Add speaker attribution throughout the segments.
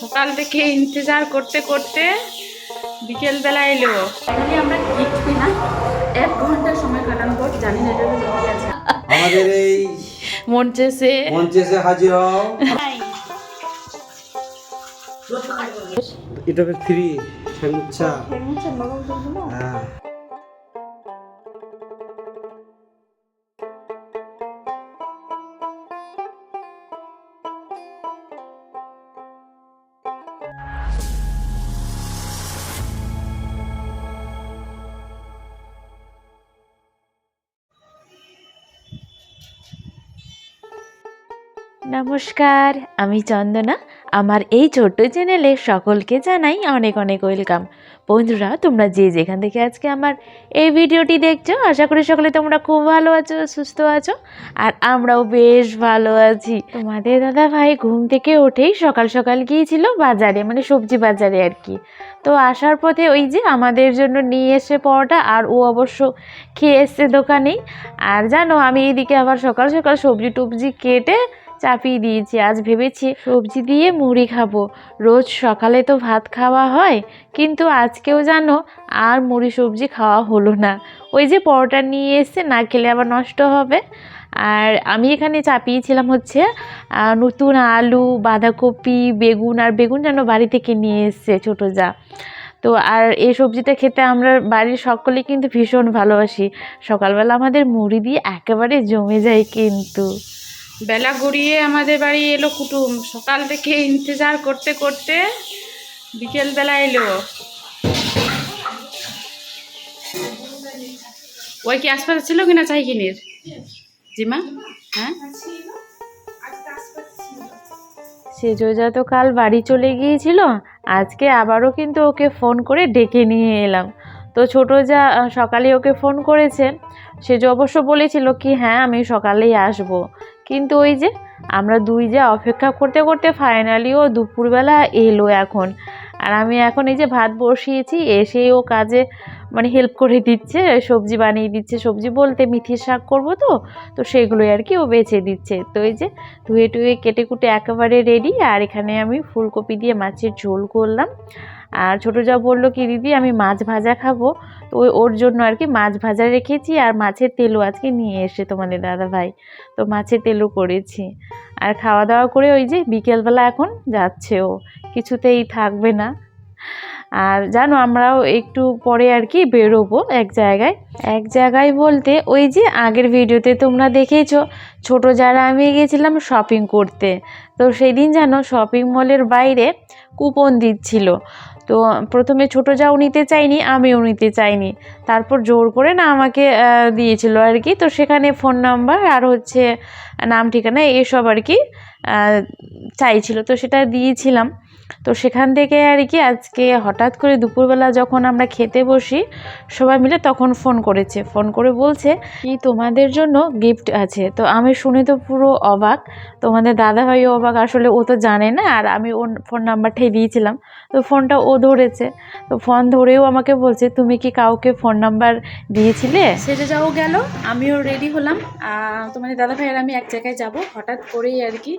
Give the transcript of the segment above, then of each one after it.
Speaker 1: সকাল থেকে ইন্তজার করতে করতে বিকেল বেলা এলো আমরা গিফট কিনা? এক ঘণ্টা সময় কাটানোর পর জানি না এটা আছে।
Speaker 2: আমাদের এই
Speaker 1: মন চেয়েছে।
Speaker 2: মঞ্চে এসে হাজির হও। এটা ফ্রি হ্যাঁ।
Speaker 3: নমস্কার, আমি চন্দনা। আমার এই ছোট্ট চ্যানেলে সকলকে জানাই অনেক অনেক ওয়েলকাম। বন্ধুরা, তোমরা যে যেখান থেকে আজকে আমার এই ভিডিওটি দেখছ, আশা করি সকলে তোমরা খুব ভালো আছো, সুস্থ আছো, আর আমরাও বেশ ভালো আছি। তোমাদের দাদা ভাই ঘুম থেকে উঠেই সকাল সকাল গিয়েছিল বাজারে মানে সবজি বাজারে আর কি। তো আসার পথে ওই যে আমাদের জন্য নিয়ে এসে পরোটা, আর ও অবশ্য খেয়ে এসছে দোকানেই। আর জানো, আমি এইদিকে আবার সকাল সকাল সবজি টবজি কেটে চাপিয়ে দিয়েছি, আজ ভেবেছি সবজি দিয়ে মুড়ি খাব। রোজ সকালে তো ভাত খাওয়া হয়, কিন্তু আজকেও জানো আর মুড়ি সবজি খাওয়া হলো না। ওই যে পরোটা নিয়ে এসছে না খেলে আবার নষ্ট হবে। আর আমি এখানে চাপিয়েছিলাম হচ্ছে নতুন আলু, বাঁধাকপি, বেগুন, আর বেগুন যেন বাড়ি থেকে নিয়ে এসছে ছোটো যা। তো আর এই সবজিটা খেতে আমরা বাড়ির সকলে কিন্তু ভীষণ ভালোবাসি। সকালবেলা আমাদের মুড়ি দিয়ে একেবারে জমে যায় কিন্তু।
Speaker 1: বেলা গড়িয়ে আমাদের বাড়ি এলো কুটুম। সকাল থেকে ইন্তজার করতে করতে বিকেল বেলা এলো। ওই কি আশপাশে ছিল কিনা চাই কিনির জিমা? হ্যাঁ?
Speaker 3: সেজোজা তো কাল বাড়ি চলে গিয়েছিল। আজকে আবারও কিন্তু ওকে ফোন করে ডেকে নিয়ে এলাম। তো ছোটো যা সকালে ওকে ফোন করেছে। সেজো অবশ্য বলেছিল কি হ্যাঁ আমি সকালেই আসব। কিন্তু ওই যে আমরা দুই যা অপেক্ষা করতে করতে ফাইনালি ও দুপুরবেলা এলো এখন। আর আমি এখন এই যে ভাত বসিয়েছি, এসেই ও কাজে মানে হেল্প করে দিচ্ছে, সবজি বানিয়ে দিচ্ছে। সবজি বলতে মিথির শাক করব তো তো সেগুলোই আর কি ও বেছে দিচ্ছে। তো এই যে ধুয়ে টুয়ে কেটে কুটে একেবারে রেডি আর এখানে আমি ফুলকপি দিয়ে মাছের ঝোল করলাম। আর ছোটো যা বলল কি, দিদি, আমি মাছ ভাজা খাব। তো ওই ওর জন্য আর কি মাছ ভাজা রেখেছি আর মাছের তেলও আজকে নিয়ে এসে তোমাদের দাদা ভাই তো মাছের তেলও করেছি। আর খাওয়া দাওয়া করে ওই যে বিকেলবেলা এখন যাচ্ছে ও। কিছুতেই থাকবে না। আর জানো আমরাও একটু পরে আর কি বেরোবো এক জায়গায়। এক জায়গায় বলতে ওই যে আগের ভিডিওতে তোমরা দেখেছ ছোট যারা আমি গেছিলাম শপিং করতে। তো সেই দিন জানো শপিং মলের বাইরে কুপন দিচ্ছিল। তো প্রথমে ছোট যাও নিতে চাইনি, আমিও নিতে চাইনি। তারপর জোর করে না আমাকে দিয়েছিল আর কি। তো সেখানে ফোন নাম্বার আর হচ্ছে নাম ঠিকানা এসব আর কি চাইছিল। তো সেটা দিয়েছিলাম। তো সেখান থেকে আর কি আজকে হঠাৎ করে দুপুরবেলা যখন আমরা খেতে বসি, সবাই মিলে তখন ফোন করেছে। ফোন করে বলছে কি তোমাদের জন্য গিফট আছে। তো আমি শুনে তো পুরো অবাক। তোমাদের দাদা ভাইও অবাক। আসলে ও তো জানে না। আর আমি ওর ফোন নাম্বারটাই দিয়েছিলাম। তো ফোনটা ও ধরেছে। তো ফোন ধরেও আমাকে বলছে, তুমি কি কাউকে ফোন নাম্বার দিয়েছিলে?
Speaker 1: সেটা যাও গেল। আমিও রেডি হলাম। তোমাদের দাদা ভাইয়ের আমি এক জায়গায় যাব। হঠাৎ করেই আর কি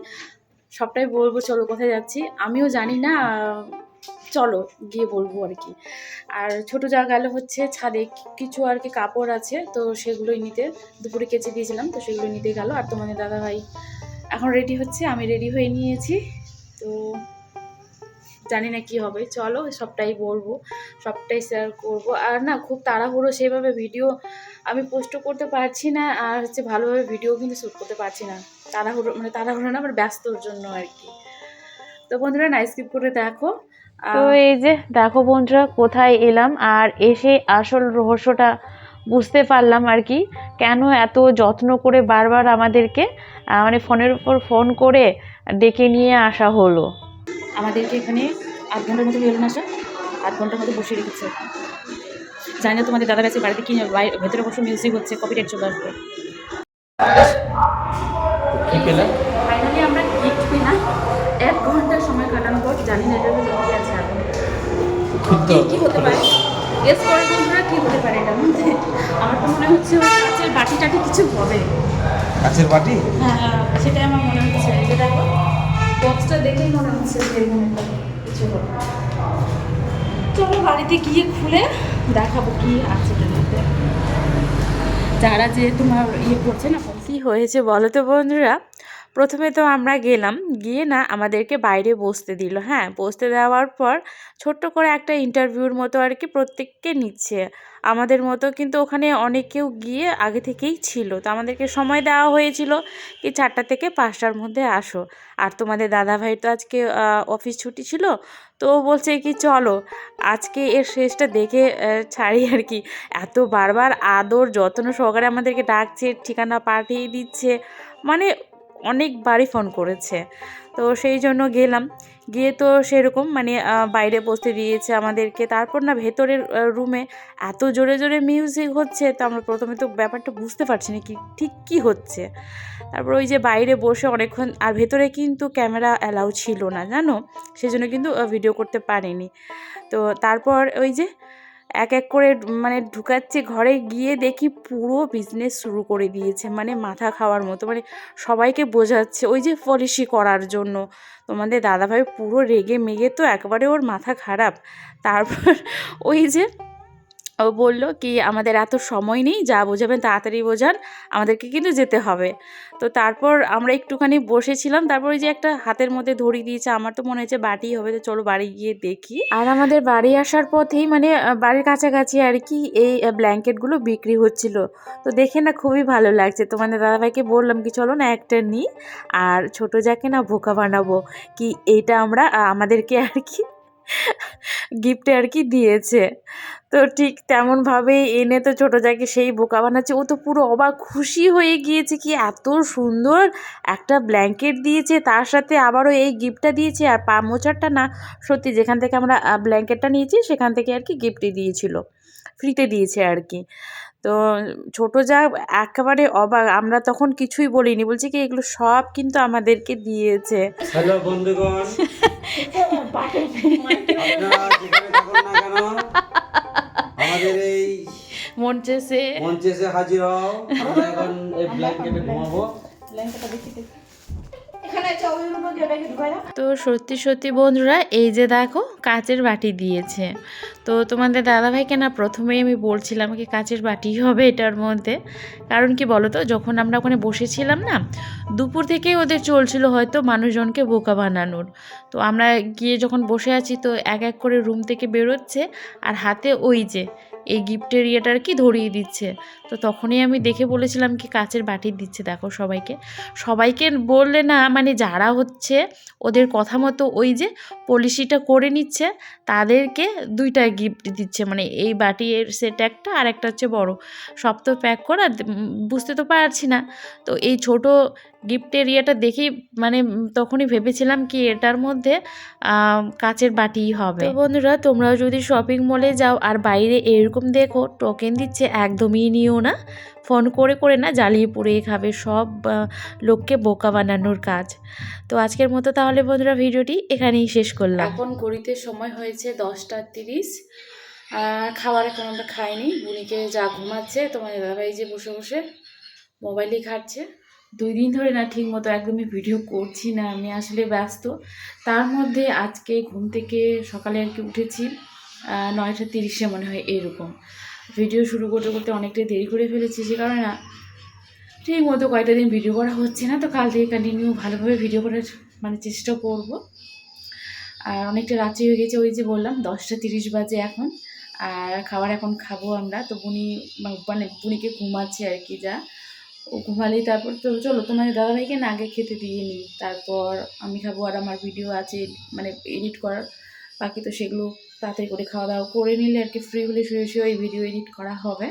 Speaker 1: সবটাই বলব, চলো কোথায় যাচ্ছি? আমিও জানি না, চলো গিয়ে বলব আর কি। আর ছোটো যা গেল হচ্ছে ছাদে, কিছু আর কি কাপড় আছে, তো সেগুলোই নিতে, দুপুরে কেচে দিয়েছিলাম, তো সেগুলো নিতে গেল। আর তোমাদের দাদা ভাই এখন রেডি হচ্ছে, আমি রেডি হয়ে নিয়েছি, তো জানি না কি হবে। চলো সবটাই বলব, সবটাই শেয়ার করব। আর না, খুব তাড়াহুড়ো সেভাবে ভিডিও আমি পোস্টও করতে পারছি না, আর হচ্ছে ভালোভাবে ভিডিও কিন্তু শ্যুট করতে পারছি না। তাড়াহুড়ো মানে তাড়াহুড়ো না আমার ব্যস্তর জন্য আর কি। তো বন্ধুরা না স্কিপ করে দেখো।
Speaker 3: তো এই যে দেখো বন্ধুরা কোথায় এলাম আর এসে আসল রহস্যটা বুঝতে পারলাম আর কি। কেন এত যত্ন করে বারবার আমাদেরকে মানে ফোনের উপর ফোন করে ডেকে নিয়ে আসা হলো?
Speaker 1: আমাদেরকে এখানে আধ ঘণ্টার মতো হলো না স্যার আধ ঘণ্টার মতো বসে রেখেছে। জানি না তোমাদের দাদা কাছে বাড়িতে কি ভেতরে বসে মিউজিক হচ্ছে কপিরাইট চলে আসবে।
Speaker 2: কি পেলে
Speaker 1: ফাইনালি আমরা গিফট পেলাম এক ঘণ্টার সময় কাটানোর পর জানি না কি আছে কি। কি হতে পারে? গেস করে বন্ধুরা কি হতে পারে এটার মধ্যে? আমার তো মনে হচ্ছে ওই কাচের বাটি টাটি কিছু হবে।
Speaker 2: বাটি?
Speaker 1: হ্যাঁ সেটাই আমার মনে হচ্ছে। দেখো বক্সটা দেখেই মনে হচ্ছে যে কিছু হবে। চলো বাড়িতে গিয়ে খুলে দেখাবো কি আছে যারা যে তোমার ইয়ে করছে না
Speaker 3: হয়েছে বলো তো বন্ধুরা? প্রথমে তো আমরা গেলাম, গিয়ে না আমাদেরকে বাইরে বসতে দিল হ্যাঁ? বসতে দেওয়ার পর ছোট্ট করে একটা ইন্টারভিউর মতো আর কি প্রত্যেককে নিচ্ছে। আমাদের মতো কিন্তু ওখানে অনেকেও গিয়ে আগে থেকেই ছিল। তো আমাদেরকে সময় দেওয়া হয়েছিল কি চারটা থেকে পাঁচটার মধ্যে আসো। আর তোমাদের দাদাভাই তো আজকে অফিস ছুটি ছিল, তো বলছে কি চলো, আজকে এর শেষটা দেখে ছাড়ি আর কি। এত বারবার আদর, যত্ন সহকারে আমাদেরকে ডাকছে, ঠিকানা পাঠিয়ে দিচ্ছে। মানে অনেকবারই ফোন করেছে। তো সেই জন্য গেলাম। গিয়ে তো সেরকম মানে বাইরে বসতে দিয়েছে আমাদেরকে। তারপর না ভেতরের রুমে এত জোরে জোরে মিউজিক হচ্ছে, তো আমরা প্রথমে তো ব্যাপারটা বুঝতে পারছি না কি, ঠিক কী হচ্ছে? তারপর ওই যে বাইরে বসে অনেকক্ষণ, আর ভেতরে কিন্তু ক্যামেরা অ্যালাউ ছিল না, জানো? সেজন্য কিন্তু ভিডিও করতে পারিনি। তো তারপর ওই যে এক এক করে মানে ঢুকাচ্ছে ঘরে গিয়ে দেখি পুরো বিজনেস শুরু করে দিয়েছে। মানে মাথা খাওয়ার মতো মানে সবাইকে বোঝাচ্ছে ওই যে পলিসি করার জন্য। তোমাদের দাদাভাই পুরো রেগে মেগে তো একবারে ওর মাথা খারাপ। তারপর ওই যে ও বলল কি, আমাদের এত সময় নেই, যা বোঝাবেন তাড়াতাড়ি বোঝান, আমাদেরকে কিন্তু যেতে হবে। তো তারপর আমরা একটুখানি বসেছিলাম, তারপর ওই যে একটা হাতের মধ্যে ধরি দিয়েছে, আমার তো মনে হচ্ছে বাটি হবে, তো চলো বাড়ি গিয়ে দেখি। আর আমাদের বাড়ি আসার পথেই মানে বাড়ির কাছাকাছি আর কি এই ব্ল্যাঙ্কেটগুলো বিক্রি হচ্ছিল। তো দেখে না খুবই ভালো লাগছে। তো মানে দাদাভাইকে বললাম কি, চলো না একটা নিই, আর ছোটো যাকে না বোকা বানাবো, কি এইটা আমরা আমাদেরকে আর কি গিফটে আর কি দিয়েছে। তো ঠিক তেমনভাবেই এনে তো ছোটো যাকে সেই বোকা বানাচ্ছে। ও তো পুরো অবাক, খুশি হয়ে গিয়েছে কি এত সুন্দর একটা ব্ল্যাঙ্কেট দিয়েছে। তার সাথে আবারও এই গিফটটা দিয়েছে। আর পা মোচারটা না, সত্যি যেখান থেকে আমরা ব্ল্যাঙ্কেটটা নিয়েছি, সেখান থেকে আর কি গিফটই দিয়েছিল। ফ্রিতে দিয়েছে আর কি। তো ছোটো যা, একেবারে অবাক। আমরা তখন কিছুই বলিনি। বলছি কি, এগুলো সব কিন্তু আমাদেরকে দিয়েছে।
Speaker 2: হ্যালো বন্ধুগণ। আমাদের এই
Speaker 3: মন মঞ্চেসে
Speaker 2: মঞ্চে হাজির হও। আমরা এখন এই ব্ল্যাঙ্কেটে ঘুমাবো।
Speaker 3: তো সত্যি সত্যি বন্ধুরা, এই যে দেখো, কাচের বাটি দিয়েছে। তো তোমাদের দাদাভাইকে না প্রথমেই আমি বলছিলাম কি কাচের বাটি হবে এটার মধ্যে। কারণ কি বলো তো যখন আমরা ওখানে বসেছিলাম না, দুপুর থেকেই ওদের চলছিল হয়তো মানুষজনকে বোকা বানানোর। তো আমরা গিয়ে যখন বসে আছি, তো এক এক করে রুম থেকে বেরোচ্ছে, আর হাতে ওই যে এই গিফটের ইয়েটা আর কি ধরিয়ে দিচ্ছে। তো তখনই আমি দেখে বলেছিলাম কি কাচের বাটি দিচ্ছে, দেখো সবাইকে। সবাইকে বললে না মানে যারা হচ্ছে ওদের কথা মতো ওই যে পলিসিটা করে নিচ্ছে, তাদেরকে দুইটা গিফট দিচ্ছে। মানে এই বাটির সেট একটা আর একটা হচ্ছে বড়। সব তো প্যাক করা বুঝতে তো পারছি না। তো এই ছোট গিফটের ইয়েটা দেখেই মানে তখনই ভেবেছিলাম কি এটার মধ্যে কাচের বাটিই হবে। বন্ধুরা তোমরাও যদি শপিং মলে যাও আর বাইরে এরকম দেখো টোকেন দিচ্ছে একদমই নিও না। ফোন করে করে না জ্বালিয়ে পুড়িয়ে খাবে সব লোককে বোকা বানানোর কাজ। তো আজকের মতো তাহলে বন্ধুরা ভিডিওটি এখানেই শেষ করলাম।
Speaker 1: এখন ঘড়িতে সময় হয়েছে দশটা তিরিশ। খাবার এখন আমরা খাইনি। বুনিকে যা ঘুমাচ্ছে তোমার দাদাভাই যে বসে বসে মোবাইলই ঘাটছে। দুই দিন ধরে না ঠিক মতো একদমই ভিডিও করছি না, আমি আসলে ব্যস্ত। তার মধ্যে আজকে ঘুম থেকে সকালে আর কি উঠেছি নয়টা তিরিশে মনে হয় এরকম। ভিডিও শুরু করতে করতে অনেকটাই দেরি করে ফেলেছি, সে কারণে না ঠিক মতো কয়েকটা দিন ভিডিও করা হচ্ছে না, তো কাল থেকে কন্টিনিউ ভালোভাবে ভিডিও করার মানে চেষ্টা করব। আর অনেকটা রাত্রি হয়ে গেছে, ওই যে বললাম, দশটা তিরিশ বাজে এখন। আর খাবার এখন খাব আমরা, তো বুনি মানে বুনিকে ঘুমাচ্ছে আর কি যা। ও ঘুমালেই তারপর তো চলো তোমার দাদা দাদাভাইকে না আগে খেতে দিয়ে নিই। তারপর আমি খাব আর আমার ভিডিও আছে মানে এডিট করার। বাকি তো সেগুলো তাড়াতাড়ি করে খাওয়া দাওয়া করে নিলে আর কি ফ্রি হলে শুয়ে শুয়ে ওই ভিডিও এডিট করা হবে।